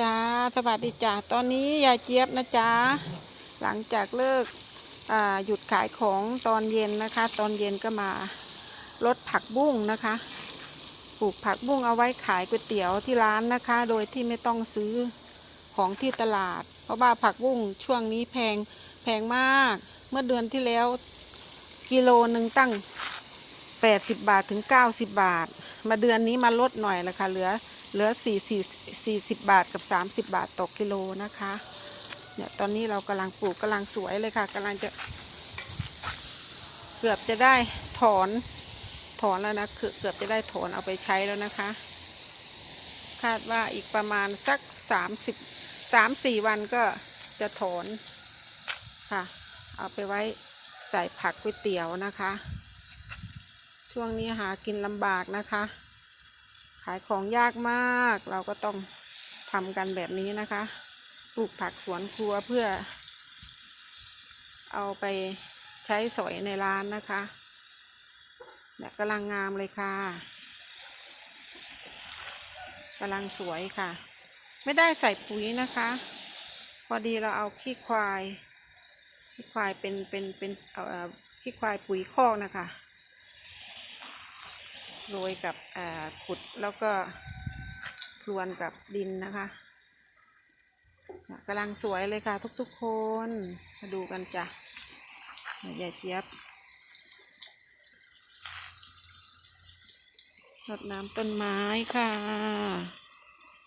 จ้าสวัสดีจ้าตอนนี้ยายเจี๊ยบนะจ๊ะหลังจากเลิกหยุดขายของตอนเย็นนะคะ ตอนเย็นก็มาลดผักบุ้งนะคะปลูกผักบุ้งเอาไว้ขายก๋วยเตี๋ยวที่ร้านนะคะ โดยที่ไม่ต้องซื้อของที่ตลาด เพราะว่าผักบุ้งช่วงนี้แพงแพงมาก เมื่อเดือนที่แล้วกิโลหนึ่งตั้ง 80 บาทถึง 90 บาท มาเดือนนี้มาลดหน่อยละค่ะเหลือ เหลือ4 4 40 บาทกับ 30 บาทต่อกิโลนะคะ เนี่ยตอนนี้เรากำลังปลูกกำลังสวยเลยค่ะกำลังจะ เกือบจะได้ถอนถอนแล้วนะคือเกือบจะได้ถอนเอาไปใช้แล้วนะคะ คาดว่าอีกประมาณสัก 30 3-4 วันก็จะถอนค่ะ เอาไปไว้ใส่ผักก๋วยเตี๋ยวนะคะ ช่วงนี้หากินลำบากนะคะ ขายของยากมาก เราก็ต้องทำกันแบบนี้นะคะ ปลูกผักสวนครัวเพื่อ เอาไปใช้สอยในร้านนะคะเนี่ยกำลังงามเลยค่ะกำลังสวยค่ะ ไม่ได้ใส่ปุ๋ยนะคะ พอดีเราเอาขี้ควายขี้ควายเป็นเป็นเป็นเอ่อขี้ควายปุ๋ยคอกนะคะ โรยกับขุดแล้วก็พรวนกับดินนะคะกำลังสวยเลยค่ะทุกๆคนมาดูกันจ้ะใหญ่เจี๊ยบรดน้ำต้นไม้ค่ะ